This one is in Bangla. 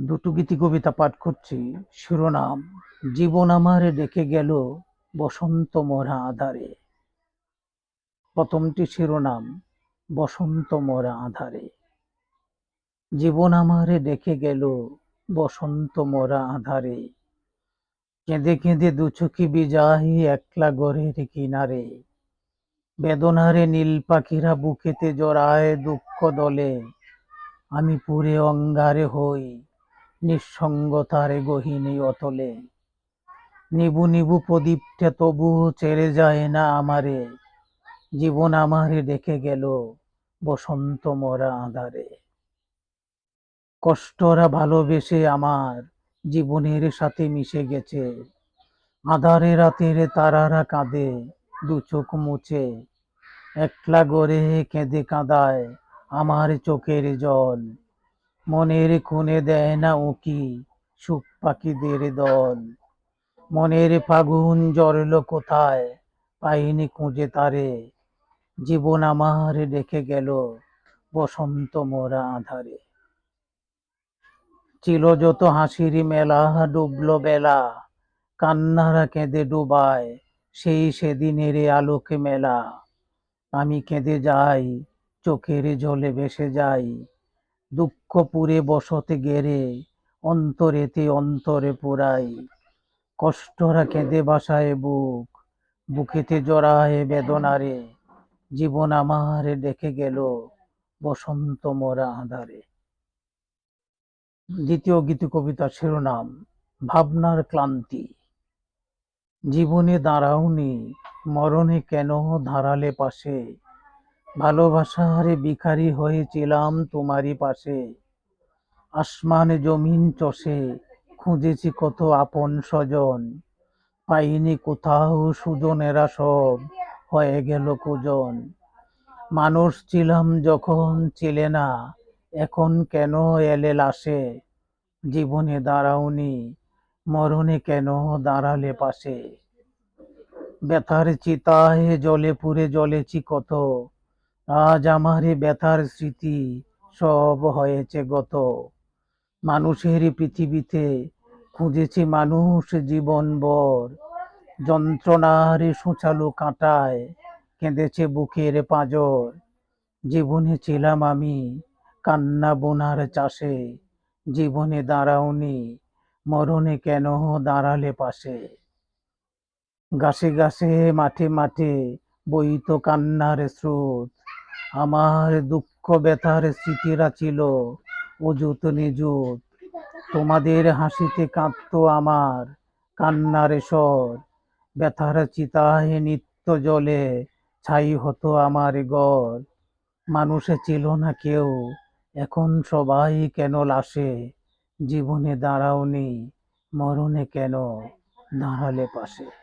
দুটো গীতি কবিতা পাঠ করছি। শিরোনাম, জীবন আমার ডেকে গেল বসন্ত মরা আধারে। প্রথমটি শিরোনাম, বসন্ত মরা আধারে। জীবন আমারে ডেকে গেল বসন্ত মরা আধারে। কেঁদে কেঁদে দু চোখি বিজাই একলা গড়ের কিনারে। বেদনারে নীল পাখিরা বুকেতে জড়ায় দুঃখ দলে। আমি পুরে অঙ্গারে হই নিঃসঙ্গতারে গহিনী অতলে। নিবু নিবু প্রদীপটা তবু চেড়ে যায় না আমারে। জীবন আমারে দেখে গেল বসন্ত মরা আধারে। কষ্টরা ভালোবেসে আমার জীবনের সাথে মিশে গেছে। আধারে রাতের তারারা কাঁদে, দু চোখ মুছে। একলা গড়ে কেঁদে কাঁদায় আমার চোখের জল। মনের খুনে দেয় না উকি সুখ পাখিদের দল? মনের ফাগুন জড়ল কোথায়? পাইনি খুঁজে তারে। জীবন আমার ডেকে গেল বসন্ত মোরা আধারে। ছিল যত হাসির মেলা, ডুবলো বেলা। কান্নারা কেঁদে ডুবায় সেই সেদিনের আলোকে মেলা। আমি কেঁদে যাই, চোখের জলে ভেসে যাই। দুঃখ পুরে বসতে গেরে অন্তরেতে অন্তরে পুরাই কষ্টরা কেঁদে বাসায় বুক, বুকেতে জড়ায় বেদনারে। জীবন আমার দেখে গেল বসন্ত মোরা আধারে। দ্বিতীয় গীতি কবিতা শিরোনাম, ভাবনার ক্লান্তি। জীবনে দাঁড়াওনি, মরণে কেন ধারালে পাশে? ভালোবাসার ভিখারি হয়েছিলাম তোমারই পাশে। আসমান জমিন চষে খুঁজেছি কত আপন স্বজন। পাইনি কোথাও সুজনেরা সব, হয়ে গেল কুজন। মানুষ ছিলাম যখন ছিলে না, এখন কেন এলে লাশে? জীবনে দাঁড়াওনি, মরণে কেন দাঁড়ালে পাশে? ব্যথার চিতায় জলে পুড়ে জ্বলেছি কত আজ আমার ব্যথার স্মৃতি সব হয়েছে গত। মানুষের পৃথিবীতে খুঁজেছি মানুষ জীবন বর যন্ত্রণার সুচালু কাঁটায় কেঁদেছে বুকের পাঁজর। জীবনে ছিলাম আমি কান্না বোনার চাষে। জীবনে দাঁড়াওনি, মরণে কেন দাঁড়ালে পাশে? গাছে গাছে, মাঠে মাঠে বইত কান্নার স্রোত। আমার দুঃখ ব্যথার স্মৃতিরা ছিল। অযুত নিযুত। তোমাদের হাসিতে কাঁদতো আমার কান্নার স্বর। ব্যথার চিতায় নিত্য জলে ছাই হতো আমার গড়। মানুষে ছিল না কেউ। এখন সবাই কেন লাশে? জীবনে দাঁড়াওনি, মরণে কেন? দাঁড়ালে পাশে।